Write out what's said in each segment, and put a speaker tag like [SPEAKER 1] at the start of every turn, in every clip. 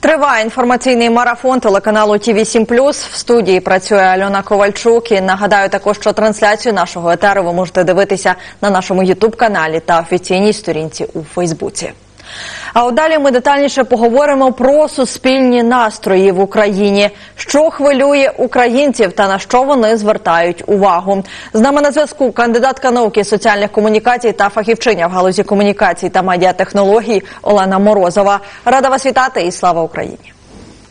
[SPEAKER 1] Триває інформаційний марафон телеканалу ТІВІ 7 В студії працює Альона Ковальчук. І нагадаю також, що трансляцію нашого етеру ви можете дивитися на нашому Ютуб каналі та офіційній сторінці у Фейсбуці. А далі ми детальніше поговоримо про суспільні настрої в Україні, що хвилює українців та на що вони звертають увагу. З нами на зв'язку кандидатка науки соціальних комунікацій та фахівчиня в галузі комунікацій та медіатехнологій Олена Морозова. Рада вас вітати і слава Україні.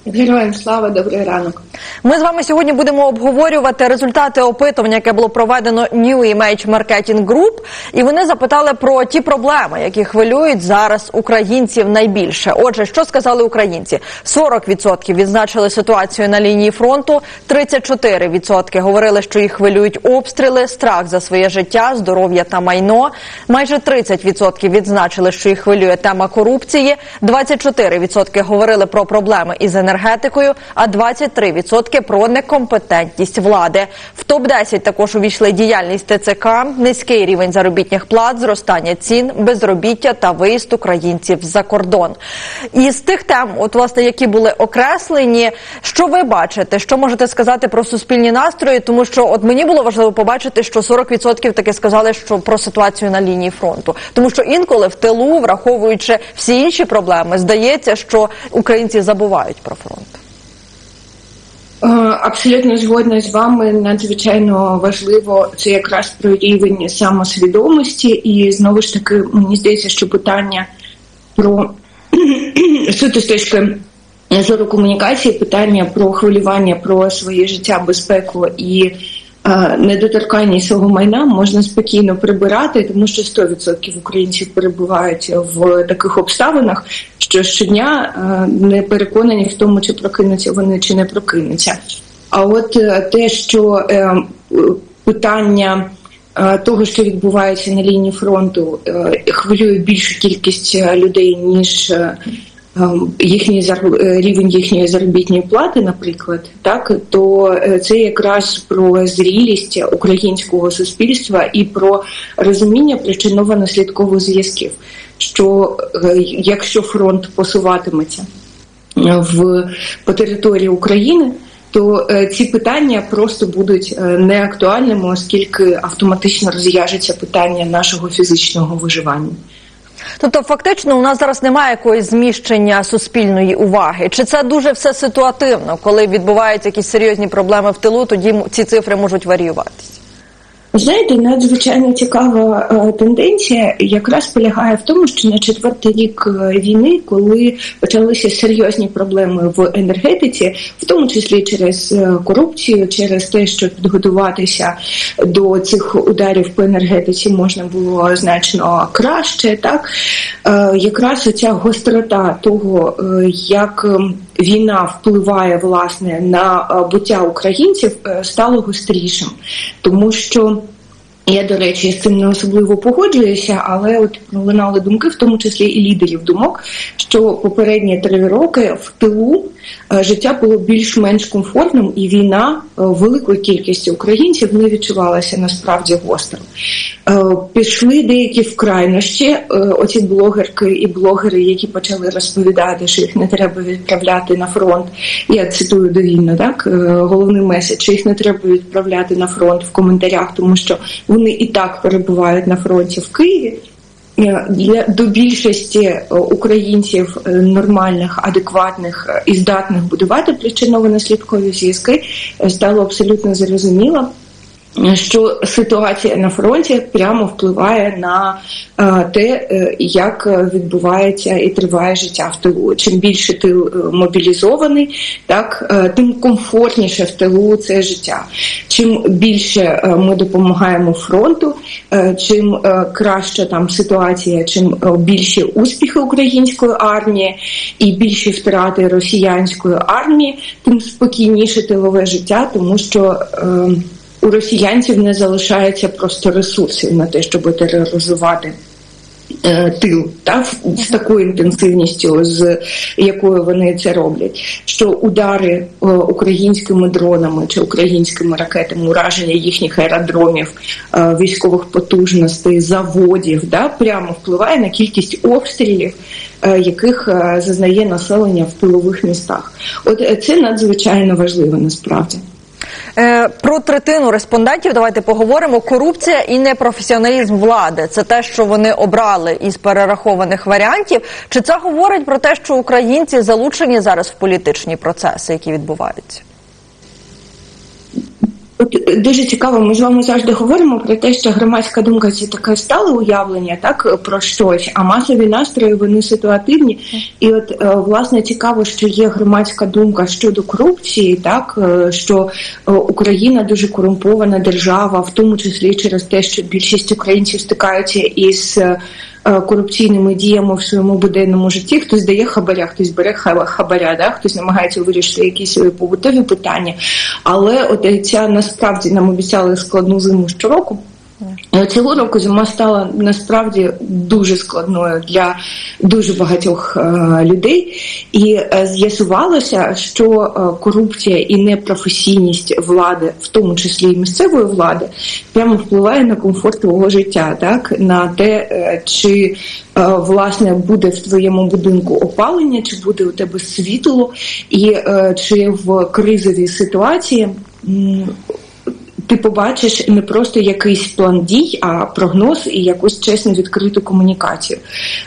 [SPEAKER 2] Героям слава, добрий ранок.
[SPEAKER 1] Ми з вами сьогодні будемо обговорювати результати опитування, яке було проведено New Image Marketing Group. І вони запитали про ті проблеми, які хвилюють зараз українців найбільше. Отже, що сказали українці? 40% відзначили ситуацію на лінії фронту, 34% говорили, що їх хвилюють обстріли, страх за своє життя, здоров'я та майно. Майже 30% відзначили, що їх хвилює тема корупції. 24% говорили про проблеми із енергетикою, а 23% про некомпетентність влади. В топ 10 також увійшли діяльність ТЦК, низький рівень заробітних плат, зростання цін, безробіття та виїзд українців за кордон. І з тих тем, от власне, які були окреслені, що ви бачите, що можете сказати про суспільні настрої? Тому що от мені було важливо побачити, що 40% таки сказали, що про ситуацію на лінії фронту, тому що інколи в тилу, враховуючи всі інші проблеми, здається, що українці забувають про фронт.
[SPEAKER 2] Е, Абсолютно згодна з вами. Надзвичайно важливо це якраз про рівень самосвідомості, і знову ж таки мені здається, що питання про суто з точки зору комунікації, питання про хвилювання про своє життя, безпеку і недоторканність свого майна можна спокійно прибирати, тому що 100% українців перебувають в таких обставинах, що щодня е, не переконані в тому, чи прокинуться вони чи не прокинуться. А от е, те, що е, питання е, того, що відбувається на лінії фронту, е, хвилює більшу кількість е, людей, ніж е, е, їхній е, рівень їхньої заробітної плати, наприклад, так то е, це якраз про зрілість українського суспільства і про розуміння причинно-наслідкових зв'язків. Що е, якщо фронт посуватиметься в по території України, то ці питання просто будуть неактуальними, оскільки автоматично розв'яжеться питання нашого фізичного виживання.
[SPEAKER 1] Тобто, фактично, у нас зараз немає якоїсь зміщення суспільної уваги. Чи це дуже все ситуативно, коли відбуваються якісь серйозні проблеми в тилу, тоді ці цифри можуть варіюватися?
[SPEAKER 2] Знаєте, надзвичайно цікава е, тенденція якраз полягає в тому, що на четвертий рік е, війни, коли почалися серйозні проблеми в енергетиці, в тому числі через е, корупцію, через те, що підготуватися до цих ударів по енергетиці можна було значно краще, так? Якраз оця гострота того, як війна впливає власне на е, буття українців, е, стало гострішим, тому що. Я, до речі, з цим не особливо погоджуюся, але от лунали думки, в тому числі і лідерів думок, що попередні три роки в тилу життя було більш-менш комфортним, і війна е, великою кількістю українців не відчувалася насправді гостро. Е, Пішли деякі в крайнощі, е, оці блогерки і блогери, які почали розповідати, що їх не треба відправляти на фронт. Я цитую довільно, так е, головний меседж, що їх не треба відправляти на фронт в коментарях, тому що вони і так перебувають на фронті в Києві. Е, Для до більшості е, українців е, нормальних, адекватних і здатних будувати причинно-наслідкові зв'язки е, стало абсолютно зрозуміло, що ситуація на фронті прямо впливає на е, те, е, як відбувається і триває життя в тилу. Чим більше тил е, мобілізований, так тим комфортніше в тилу це життя. Чим більше ми допомагаємо фронту, чим краща там ситуація, чим е, більші успіхи української армії і більші втрати росіянської армії, тим спокійніше тилове життя, тому що. У росіянців не залишається просто ресурсів на те, щоб тероризувати е, тил та з такою інтенсивністю, з якою вони це роблять. Що удари е, українськими дронами чи українськими ракетами, ураження їхніх аеродромів, е, військових потужностей, заводів, да, прямо впливає на кількість обстрілів яких зазнає населення в тилових містах. От це надзвичайно важливо насправді.
[SPEAKER 1] Е, Про третину респондентів давайте поговоримо. Корупція і непрофесіоналізм влади це те, що вони обрали із перерахованих варіантів. Чи це говорить про те, що українці залучені зараз в політичні процеси, які відбуваються?
[SPEAKER 2] От е, дуже цікаво, ми з вами завжди говоримо про те, що громадська думка це таке стале уявлення, так про щось, а масові настрої вони ситуативні. І от е, власне цікаво, що є громадська думка щодо корупції, так е, що Україна дуже корумпована держава, в тому числі через те, що більшість українців стикаються із. Е, е, Корупційними діями в своєму буденному житті хтось дає хабаря, хтось бере ха- хабаря, да? хтось намагається вирішити якісь свої побутові питання. Але от е, ця насправді нам обіцяли складну зиму щороку. Цього року зима стала насправді дуже складною для дуже багатьох е, людей, і е, з'ясувалося, що е, корупція і непрофесійність влади, в тому числі і місцевої влади, прямо впливає на комфорт твого життя, так на те, чи власне буде в твоєму будинку опалення, чи буде у тебе світло, і чи в кризовій ситуації. Ти побачиш не просто якийсь план дій, а прогноз і якусь чесну відкриту комунікацію.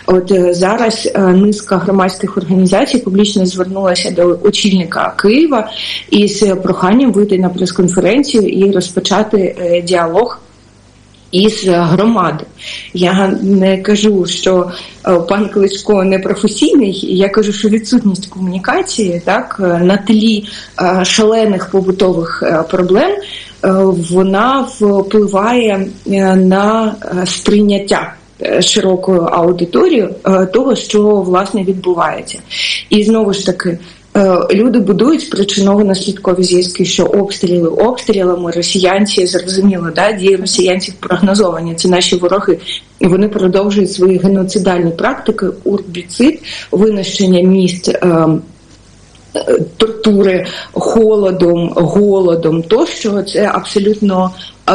[SPEAKER 2] От е, зараз е, низка громадських організацій публічно звернулася до очільника Києва із проханням вийти на прес-конференцію і розпочати е, діалог. Із громади я не кажу, що е, пан Кличко не професійний. Я кажу, що відсутність комунікації, так е, на тлі е, шалених побутових е, проблем, е, вона впливає е, на е, сприйняття е, широкою аудиторією е, того, що власне відбувається, і знову ж таки. Е, Люди будують причиново-наслідкові зв'язки, що обстріли обстрілами росіянці зрозуміло, да дії росіянців прогнозовані. Це наші вороги, і вони продовжують свої геноцидальні практики, урбіцид, винищення міст. е, е, Тортури холодом, голодом, тощо це абсолютно е,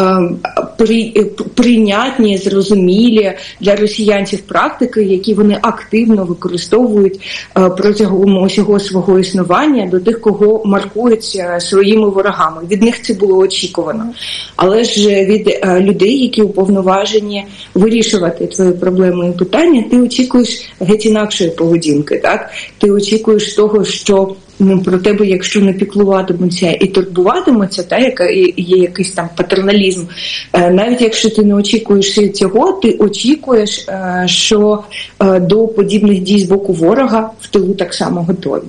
[SPEAKER 2] при, прийнятні, зрозумілі для росіянців практики, які вони активно використовують е, протягом усього свого існування до тих, кого маркують своїми ворогами. Від них це було очікувано. Але ж від е, людей, які уповноважені вирішувати твої проблеми і питання, ти очікуєш геть інакшої поведінки. Так ти очікуєш того, що ну, про тебе, якщо не піклуватимуться і турбуватимуться, та яка є якийсь там патерналізм. Е, Навіть якщо ти не очікуєш цього, ти очікуєш, е, що е, до подібних дій з боку ворога в тилу так само готові.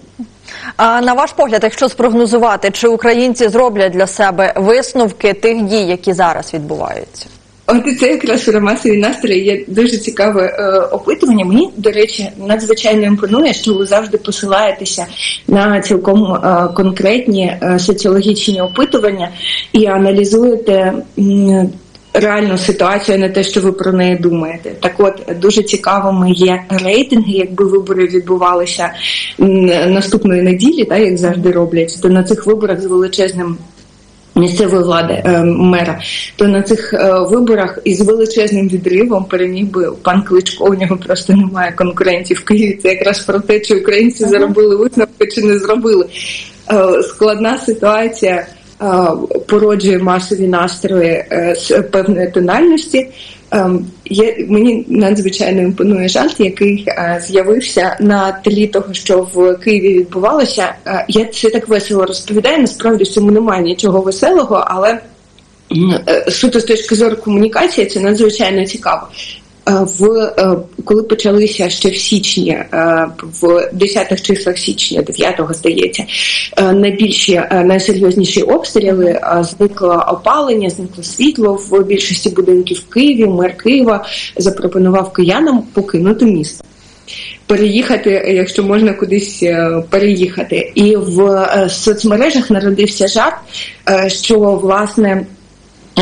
[SPEAKER 1] А на ваш погляд, якщо спрогнозувати, чи українці зроблять для себе висновки тих дій, які зараз відбуваються?
[SPEAKER 2] От це якраз про масові настрої є дуже цікаве е, опитування. Мені, до речі, надзвичайно імпонує, що ви завжди посилаєтеся на цілком е, конкретні е, соціологічні опитування і аналізуєте. Реальну ситуацію, не те, що ви про неї думаєте. Так от дуже цікавими є рейтинги, якби вибори відбувалися наступної неділі, так як завжди роблять, то на цих виборах з величезним місцевої влади е, мера, то на цих е, виборах із величезним відривом переміг би пан Кличко. У нього просто немає конкурентів в Києві. Це якраз про те, чи українці заробили висновки чи не зробили. Е, складна ситуація породжує масові настрої е, з певної тональності. Ем, Є мені надзвичайно імпонує жарт, який е, з'явився на тлі того, що в Києві відбувалося. Е, Я це так весело розповідаю. Насправді в цьому немає нічого веселого, але е, суто з точки зору комунікації це надзвичайно цікаво. Е, В е, коли почалися ще в січні, е, в 10-х числах січня, 9-го, здається, найбільші найсерйозніші обстріли зникло опалення, зникло світло в більшості будинків Києві. Мер Києва запропонував киянам покинути місто. Переїхати, якщо можна кудись переїхати, і в соцмережах народився жарт, що власне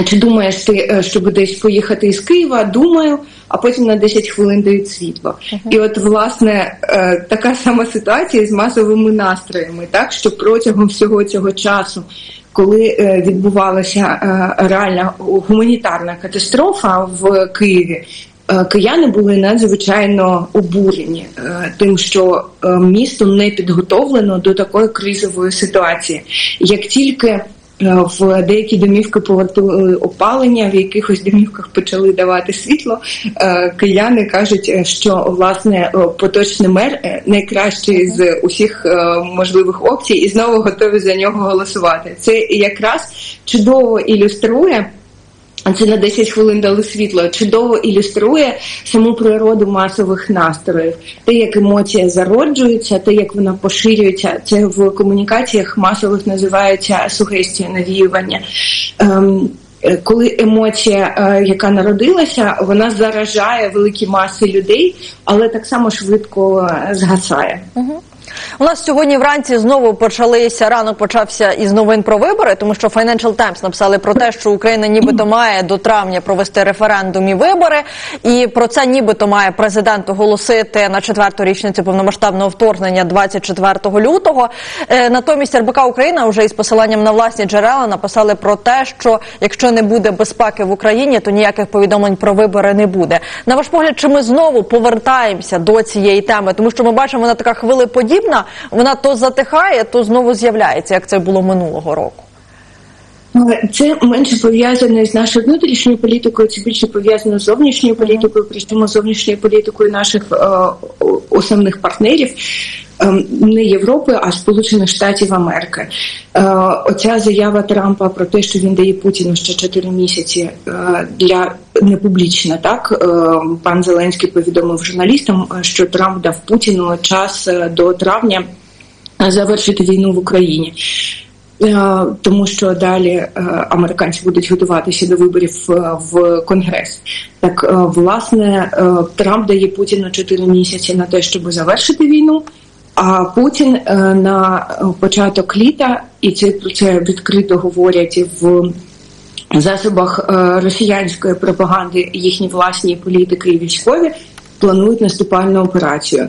[SPEAKER 2] чи думаєш ти, е, щоб десь поїхати із Києва? Думаю, а потім на 10 хвилин дають світло. І от власне е, така сама ситуація з масовими настроями, так що протягом всього цього часу, коли е, відбувалася реальна гуманітарна катастрофа в Києві. кияни були надзвичайно обурені тим, що місто не підготовлено до такої кризової ситуації. Як тільки в деякі домівки повертали опалення, в якихось домівках почали давати світло. е, Кияни кажуть, е, що власне е, поточний мер е, найкращий з усіх е, можливих опцій, і знову готові за нього голосувати. Це якраз чудово ілюструє. А Це на 10 хвилин дали світло. Чудово ілюструє саму природу масових настроїв. Те, як емоція зароджується, те, як вона поширюється, це в комунікаціях масових називається сугестія навіювання. Ем, е, коли емоція, е, яка народилася, вона заражає великі маси людей, але так само швидко е, згасає.
[SPEAKER 1] У нас сьогодні вранці знову почалися ранок почався із новин про вибори, тому що Financial Times написали про те, що Україна нібито має до травня провести референдум і вибори, і про це нібито має президент оголосити на четверту річницю повномасштабного вторгнення 24 лютого. Е, Натомість РБК Україна вже із посиланням на власні джерела написали про те, що якщо не буде безпеки в Україні, то ніяких повідомлень про вибори не буде. На ваш погляд, чи ми знову повертаємося до цієї теми, тому що ми бачимо, вона така хвилеподібна, вона то затихає, то знову з'являється, як це було минулого року.
[SPEAKER 2] Е, Це менше пов'язане з нашою внутрішньою політикою, це більше пов'язано з зовнішньою політикою, причому зовнішньою політикою наших е, основних партнерів. Ем, Не Європи, а Сполучених Штатів Америки. Е, Оця заява Трампа про те, що він дає Путіну ще 4 місяці е, для непублічна, так Е, пан Зеленський повідомив журналістам, що Трамп дав Путіну час до травня завершити війну в Україні. Тому що далі американці будуть готуватися до виборів в Конгрес. Так, власне, Трамп дає Путіну 4 місяці на те, щоб завершити війну. А Путін е, на початок літа, і це про це відкрито говорять в засобах е, росіянської пропаганди, їхні власні політики і військові планують наступальну операцію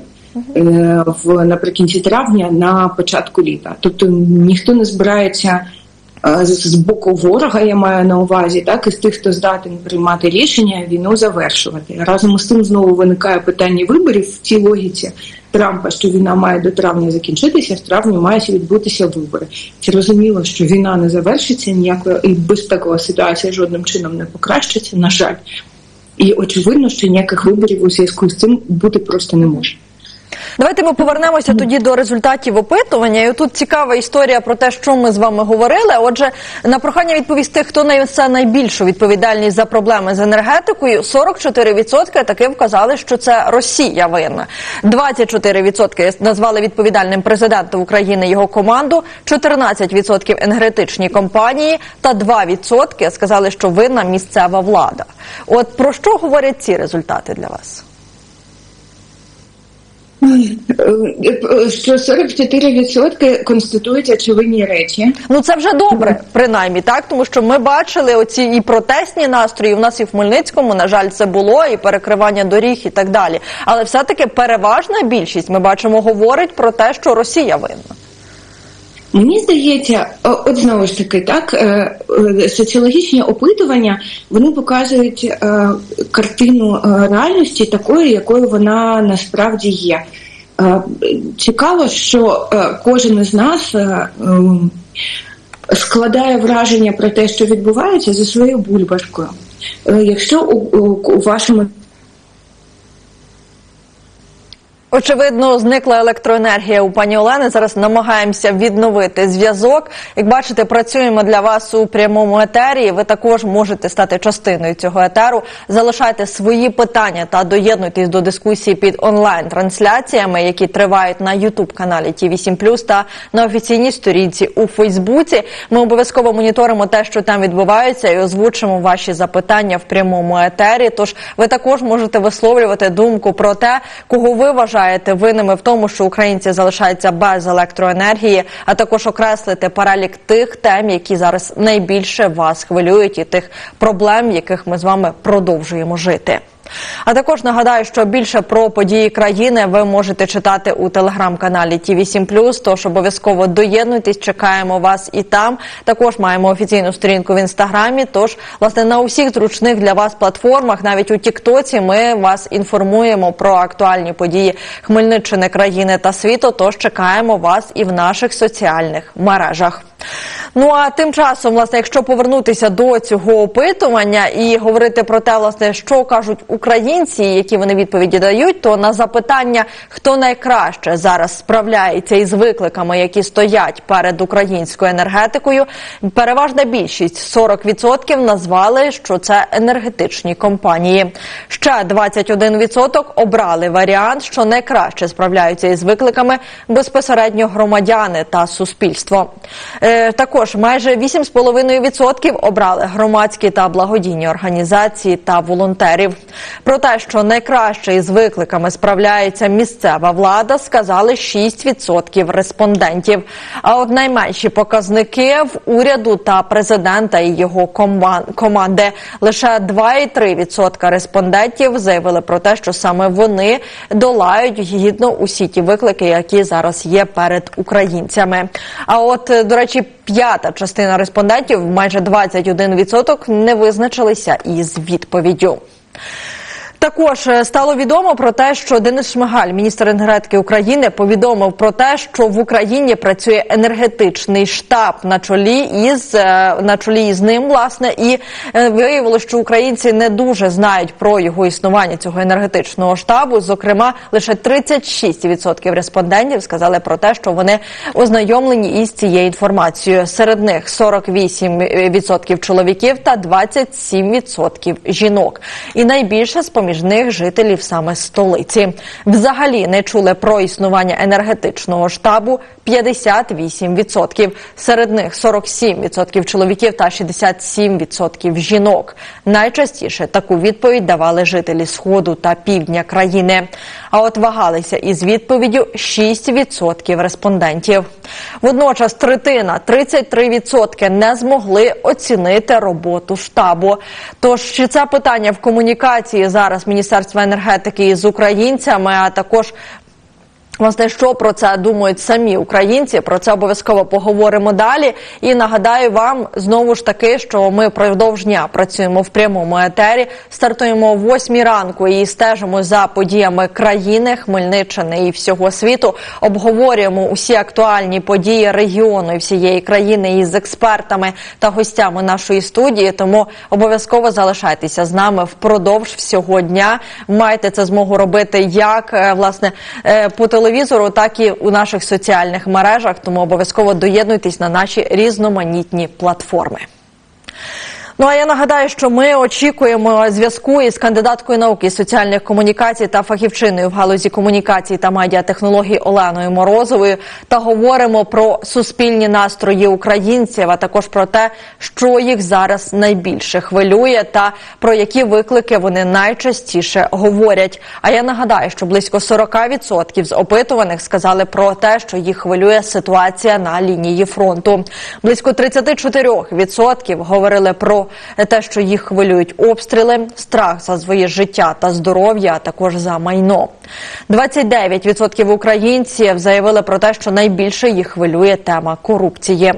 [SPEAKER 2] е, в наприкінці травня на початку літа. Тобто ніхто не збирається е, з з боку ворога, я маю на увазі, так і з тих, хто здатен приймати рішення, війну завершувати. Разом з тим знову виникає питання виборів в цій логіці. Трампа, що війна має до травня закінчитися, в травні мають відбутися вибори. Це розуміло, що війна не завершиться, ніякої і безпекова ситуація жодним чином не покращиться, на жаль. І очевидно, що ніяких виборів у зв'язку з цим бути просто не може.
[SPEAKER 1] Давайте ми повернемося тоді до результатів опитування. І тут цікава історія про те, що ми з вами говорили. Отже, на прохання відповісти, хто несе найбільшу відповідальність за проблеми з енергетикою, 44% таки вказали, що це Росія винна. 24% назвали відповідальним президента України його команду, 14% енергетичні компанії та 2% сказали, що винна місцева влада. От про що говорять ці результати для вас?
[SPEAKER 2] Що 44% конститують очевидні речі.
[SPEAKER 1] Ну це вже добре, принаймні, так тому що ми бачили оці і протестні настрої. У нас і в Хмельницькому, на жаль, це було, і перекривання доріг, і так далі. Але все-таки переважна більшість ми бачимо говорить про те, що Росія винна.
[SPEAKER 2] Мені здається, от знову ж таки, так е, е, соціологічні опитування вони показують е, картину реальності такою, якою вона насправді є. Е, Цікаво, що е, кожен із нас е, ем, складає враження про те, що відбувається за своєю бульбашкою. Якщо у вашому
[SPEAKER 1] Очевидно, зникла електроенергія у пані Олени. Зараз намагаємося відновити зв'язок. Як бачите, працюємо для вас у прямому етері. Ви також можете стати частиною цього етеру. Залишайте свої питання та доєднуйтесь до дискусії під онлайн-трансляціями, які тривають на ютуб каналі Ті 7 та на офіційній сторінці у Фейсбуці. Ми обов'язково моніторимо те, що там відбувається, і озвучимо ваші запитання в прямому етері. Тож ви також можете висловлювати думку про те, кого ви вважаєте винними в тому, що українці залишаються без електроенергії, а також окреслити перелік тих тем, які зараз найбільше вас хвилюють, і тих проблем, яких ми з вами продовжуємо жити. А також нагадаю, що більше про події країни ви можете читати у телеграм-каналі Ті 7 Тож обов'язково доєднуйтесь, чекаємо вас і там. Також маємо офіційну сторінку в інстаграмі. Тож, власне, на усіх зручних для вас платформах, навіть у Тіктоці, ми вас інформуємо про актуальні події Хмельниччини, країни та світу. Тож чекаємо вас і в наших соціальних мережах. Ну а тим часом, власне, якщо повернутися до цього опитування і говорити про те, власне, що кажуть українці, які вони відповіді дають, то на запитання, хто найкраще зараз справляється із викликами, які стоять перед українською енергетикою, переважна більшість 40% назвали, що це енергетичні компанії. Ще 21% обрали варіант, що найкраще справляються із викликами безпосередньо громадяни та суспільство. Е, також майже 8,5% обрали громадські та благодійні організації та волонтерів. Про те, що найкраще із викликами справляється місцева влада, сказали 6% респондентів. А от найменші показники в уряду та президента і його команди лише 2,3% респондентів заявили про те, що саме вони долають гідно усі ті виклики, які зараз є перед українцями. А от, до речі, п'ята частина респондентів, майже 21%, не визначилися із відповіддю. Також е, стало відомо про те, що Денис Шмигаль, міністр енергетики України, повідомив про те, що в Україні працює енергетичний штаб на чолі із е, на чолі із ним, власне, і е, виявилося, що українці не дуже знають про його існування цього енергетичного штабу. Зокрема, лише 36% респондентів сказали про те, що вони ознайомлені із цією інформацією. Серед них 48% чоловіків та 27% жінок. І найбільше з поміж них жителів саме столиці. Взагалі не чули про існування енергетичного штабу 58%. Серед них 47% чоловіків та 67% жінок. Найчастіше таку відповідь давали жителі сходу та півдня країни. А от вагалися із відповіддю 6% респондентів. Водночас третина 33% не змогли оцінити роботу штабу. Тож чи це питання в комунікації зараз Міністерства енергетики з українцями, а також Власне, що про це думають самі українці? Про це обов'язково поговоримо далі. І нагадаю вам знову ж таки, що ми продовж дня працюємо в прямому етері. Стартуємо о 8 ранку і стежимо за подіями країни, Хмельниччини і всього світу. Обговорюємо усі актуальні події регіону і всієї країни із експертами та гостями нашої студії. Тому обов'язково залишайтеся з нами впродовж всього дня. Маєте це змогу робити як е, власне е, по телевізору, так і у наших соціальних мережах. Тому обов'язково доєднуйтесь на наші різноманітні платформи. Ну а я нагадаю, що ми очікуємо зв'язку із кандидаткою науки соціальних комунікацій та фахівчиною в галузі комунікацій та медіатехнологій Оленою Морозовою та говоримо про суспільні настрої українців, а також про те, що їх зараз найбільше хвилює, та про які виклики вони найчастіше говорять. А я нагадаю, що близько 40% з опитуваних сказали про те, що їх хвилює ситуація на лінії фронту. Близько 34% говорили про те, що їх хвилюють обстріли, страх за своє життя та здоров'я, а також за майно. 29% українців заявили про те, що найбільше їх хвилює тема корупції.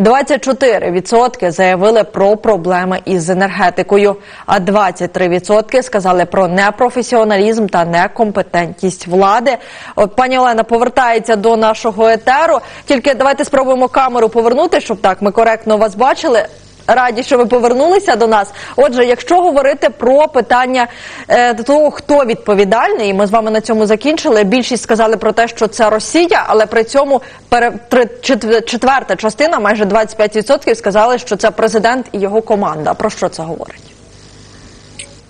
[SPEAKER 1] 24% заявили про проблеми із енергетикою, а 23% сказали про непрофесіоналізм та некомпетентність влади. От пані Олена повертається до нашого етеру. Тільки давайте спробуємо камеру повернути, щоб так ми коректно вас бачили. Раді, що ви повернулися до нас. Отже, якщо говорити про питання е, того, хто відповідальний, і ми з вами на цьому закінчили. Більшість сказали про те, що це Росія, але при цьому пере, три, четверта частина, майже 25%, сказали, що це президент і його команда. Про що це говорить?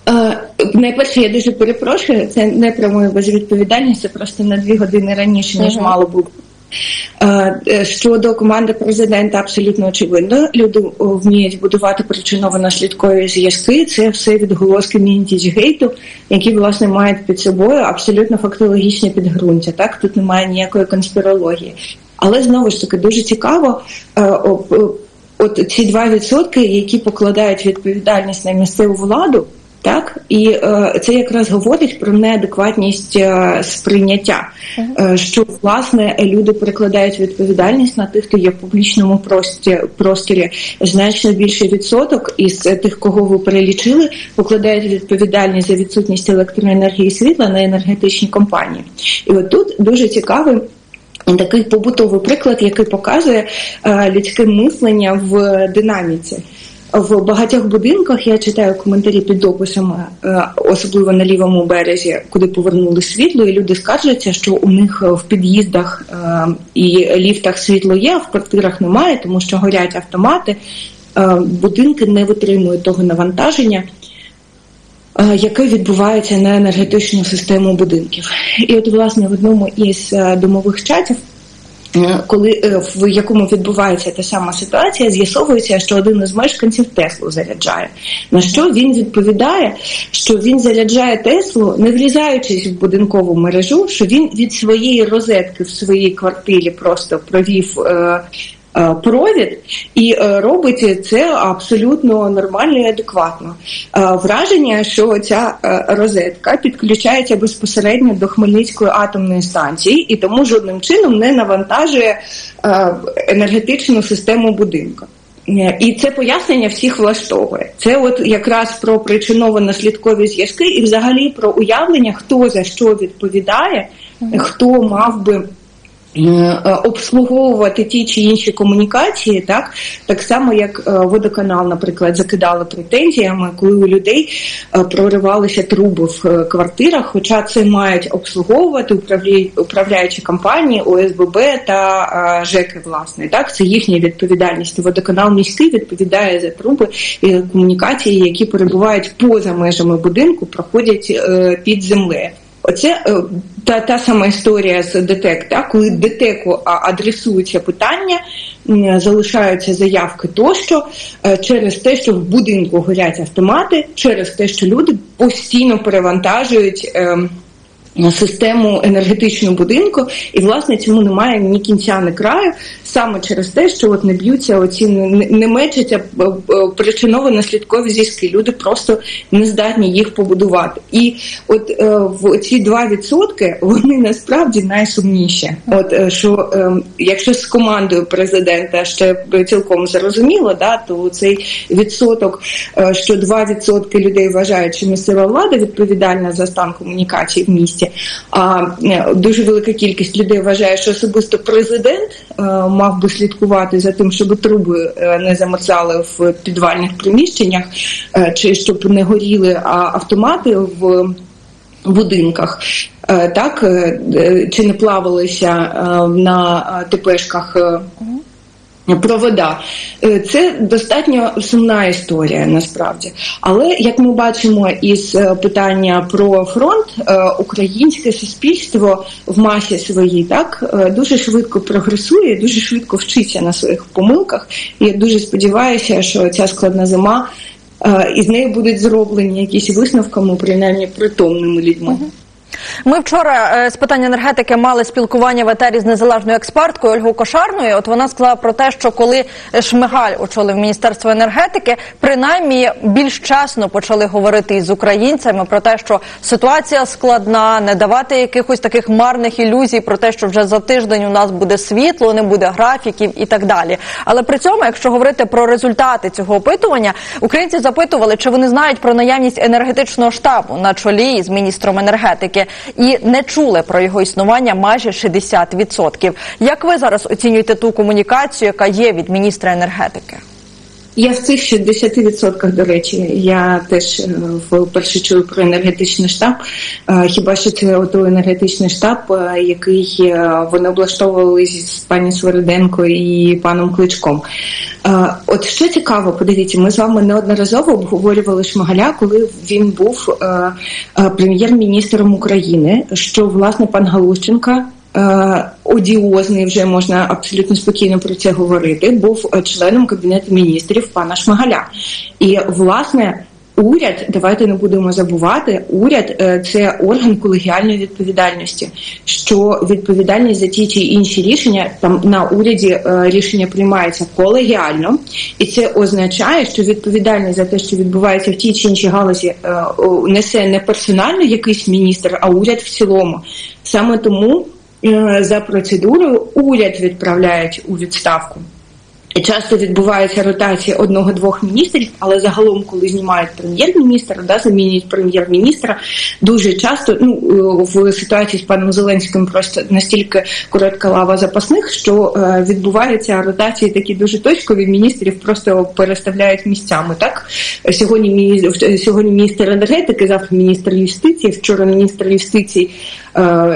[SPEAKER 2] Е, Найперше, я дуже перепрошую, це не про мою безвідповідальність, це просто на дві години раніше, ніж мало було. Е, е, Щодо команди президента, абсолютно очевидно. Люди вміють будувати причиново-наслідкові зв'язки. Це все відголоски Мінтіч-гейту, які власне мають під собою абсолютно фактологічне підґрунтя. Так тут немає ніякої конспірології. Але знову ж таки дуже цікаво. е, От ці 2%, які покладають відповідальність на місцеву владу, Так і е, це якраз говорить про неадекватність е, сприйняття, е, що власне люди перекладають відповідальність на тих, хто є в публічному прості, просторі. Значно більший відсоток із тих, кого ви перелічили, покладають відповідальність за відсутність електроенергії і світла на енергетичні компанії. І от тут дуже цікавий. Такий побутовий приклад, який показує е, людське мислення в динаміці. В багатьох будинках я читаю коментарі під дописами, е, особливо на лівому березі, куди повернули світло, і люди скаржаться, що у них в під'їздах е, і ліфтах світло є, а в квартирах немає, тому що горять автомати. Е, Будинки не витримують того навантаження, яке відбувається на енергетичну систему будинків. І от, власне, в одному із домових чатів. Е, Коли е, в якому відбувається та сама ситуація, з'ясовується, що один із мешканців Теслу заряджає. На що він відповідає, що він заряджає Теслу, не влізаючись в будинкову мережу, що він від своєї розетки в своїй квартирі просто провів. е, Провід і е, робить це абсолютно нормально і адекватно. Е, Враження, що ця е, розетка підключається безпосередньо до Хмельницької атомної станції і тому жодним чином не навантажує е, енергетичну систему будинку. Е, І це пояснення всіх влаштовує. Це от якраз про причиново-наслідкові зв'язки і взагалі про уявлення, хто за що відповідає, хто мав би. Е, е, Обслуговувати ті чи інші комунікації, так так само як е, водоканал, наприклад, закидали претензіями, коли у людей проривалися труби в квартирах. Хоча це мають обслуговувати управляючі компанії, ОСББ та ЖЕКи, власне. Так, це їхня відповідальність. Водоканал міський відповідає за труби і комунікації, які перебувають поза межами будинку, проходять під землею. Оце е, та, та сама історія з ДТЕК, так? коли ДТЕКу адресуються питання, залишаються заявки тощо е, через те, що в будинку горять автомати, через те, що люди постійно перевантажують. Ем, Систему енергетичного будинку, і власне цьому немає ні кінця, ні краю, саме через те, що от не б'ються оці не, не мечаться е, е, причиново-наслідкові зв'язки. Люди просто не здатні їх побудувати. І от е, в ці 2% вони насправді найсумніші. От що якщо з командою президента ще цілком зрозуміло, да, то цей відсоток, що 2% людей вважають, що місцева влада відповідальна за стан комунікації в місті. А е, дуже велика кількість людей вважає, що особисто президент е, мав би слідкувати за тим, щоб труби е, не замерзали в підвальних приміщеннях, чи щоб не горіли автомати в будинках. Так, чи не плавалися на ТПшках провода. Е, Це достатньо сумна історія насправді. Але як ми бачимо із е, питання про фронт, е, українське суспільство в масі своїй так е, дуже швидко прогресує, дуже швидко вчиться на своїх помилках. Я дуже сподіваюся, що ця складна зима. е, Із нею будуть зроблені якісь висновками, принаймні притомними людьми.
[SPEAKER 1] Ми вчора е, з питань енергетики мали спілкування в етері з незалежною експерткою Ольгою Кошарною. От вона сказала про те, що коли Шмигаль очолив міністерство енергетики, принаймні більш чесно почали говорити із українцями про те, що ситуація складна, не давати якихось таких марних ілюзій про те, що вже за тиждень у нас буде світло, не буде графіків і так далі. Але при цьому, якщо говорити про результати цього опитування, українці запитували, чи вони знають про наявність енергетичного штабу на чолі з міністром енергетики, і не чули про його існування майже 60%. Як ви зараз оцінюєте ту комунікацію, яка є від міністра енергетики?
[SPEAKER 2] Я в цих 60%, до речі, я теж е, вперше чую про енергетичний штаб. Е, Хіба що це ото енергетичний штаб, е, який вони облаштовували з пані Свириденко і паном Кличком. От що цікаво, подивіться, ми з вами неодноразово обговорювали Шмигаля, коли він був прем'єр-міністром України, що власне пан Галущенка одіозний, вже можна абсолютно спокійно про це говорити, був е, членом кабінету міністрів пана Шмигаля. І власне уряд, давайте не будемо забувати, уряд е, це орган колегіальної відповідальності. Що відповідальність за ті чи інші рішення там на уряді е, рішення приймається колегіально, і це означає, що відповідальність за те, що відбувається в тій чи іншій галузі, е, несе не персонально якийсь міністр, а уряд в цілому. Саме тому е, за процедурою уряд відправляють у відставку. І часто відбувається ротація одного-двох міністрів, але загалом, коли знімають прем'єр-міністра, да, замінюють прем'єр-міністра, дуже часто ну в ситуації з паном Зеленським просто настільки коротка лава запасних, що е, відбуваються ротації такі дуже точкові. Міністрів просто переставляють місцями. Так сьогодні міністр, сьогодні міністр енергетики, завтра міністр юстиції, вчора міністр юстиції, е,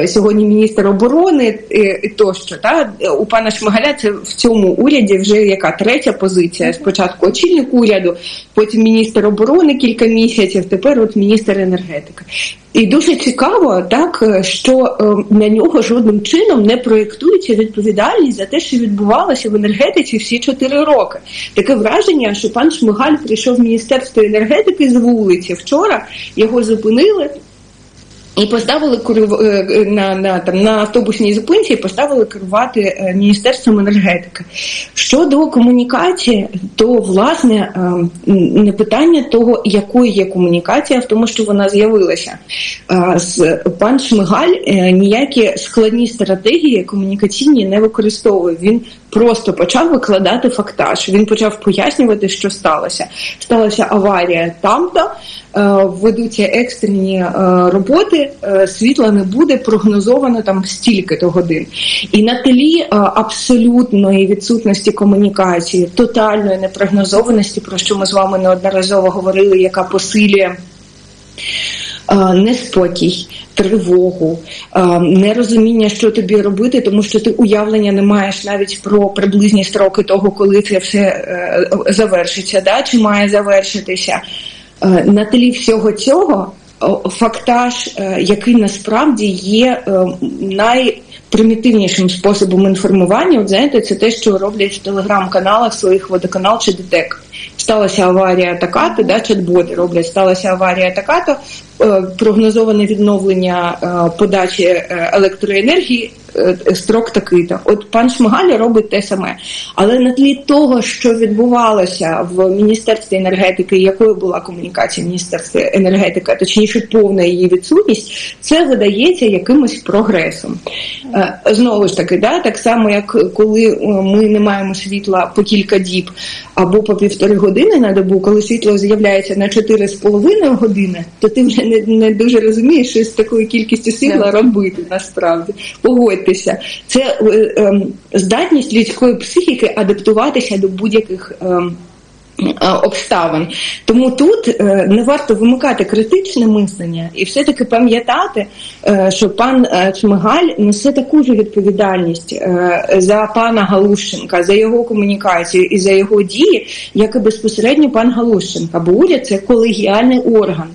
[SPEAKER 2] сьогодні міністр оборони і, і тощо. Та у пана Шмигаля це в цьому уряді вже яка третя позиція. Спочатку очільник уряду, потім міністр оборони кілька місяців. Тепер от міністр енергетики. І дуже цікаво, так що е, на нього жодним чином не проєктується відповідальність за те, що відбувалося в енергетиці всі чотири роки. Таке враження, що пан Шмигаль прийшов в міністерство енергетики з вулиці вчора. Його зупинили. І поставили керу... е, на, на, там, на автобусній зупинці і поставили керувати е, Міністерством енергетики. Щодо комунікації, то власне е, не питання того, якою є комунікація, в тому, що вона з'явилася. Е, з- Пан Шмигаль е, ніякі складні стратегії комунікаційні не використовує. Він просто почав викладати фактаж. Він почав пояснювати, що сталося. Сталася аварія там-то. Е, Ведуться екстрені е, роботи, е, світла не буде прогнозовано там стільки-то годин. І на тлі абсолютної відсутності комунікації, тотальної непрогнозованості, про що ми з вами неодноразово говорили, яка посилює. Неспокій, тривогу, нерозуміння, що тобі робити, тому що ти уявлення не маєш навіть про приблизні строки того, коли це все завершиться, да, чи має завершитися. Е, На тлі всього цього фактаж, е, який насправді є е, найпримітивнішим способом інформування, от знаєте, це те, що роблять в телеграм-каналах своїх водоканал чи ДТЕК. Сталася аварія така-то, да, чат-боди роблять, сталася аварія така-то, е, прогнозоване відновлення е, подачі е, електроенергії, е, строк такий-то. От пан Шмигаль робить те саме. Але на тлі того, що відбувалося в Міністерстві енергетики, якою була комунікація в Міністерстві енергетики, точніше повна її відсутність, це видається якимось прогресом. Е, Знову ж таки, да, так само, як коли е, ми не маємо світла по кілька діб або по півтори години на добу, коли світло з'являється на 4,5 години, то ти вже не, не дуже розумієш, що з такою кількістю світла робити насправді. Погодьтеся, це е, ем, здатність людської психіки адаптуватися до будь-яких. ем, е, Обставин тому тут е, не варто вимикати критичне мислення і все-таки пам'ятати, е, що пан е, Чмигаль несе таку ж відповідальність е, за пана Галущенка, за його комунікацію і за його дії, як і безпосередньо пан Галущенка. Бо уряд це колегіальний орган.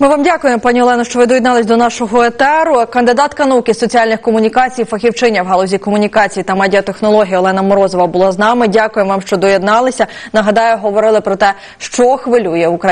[SPEAKER 1] Ми вам дякуємо, пані Олено, що ви доєднались до нашого етеру. Кандидатка науки соціальних комунікацій, фахівчиня в галузі комунікації та медіатехнології Олена Морозова була з нами. Дякуємо вам, що доєдналися. Нагадаю, говорили про те, що хвилює Україну.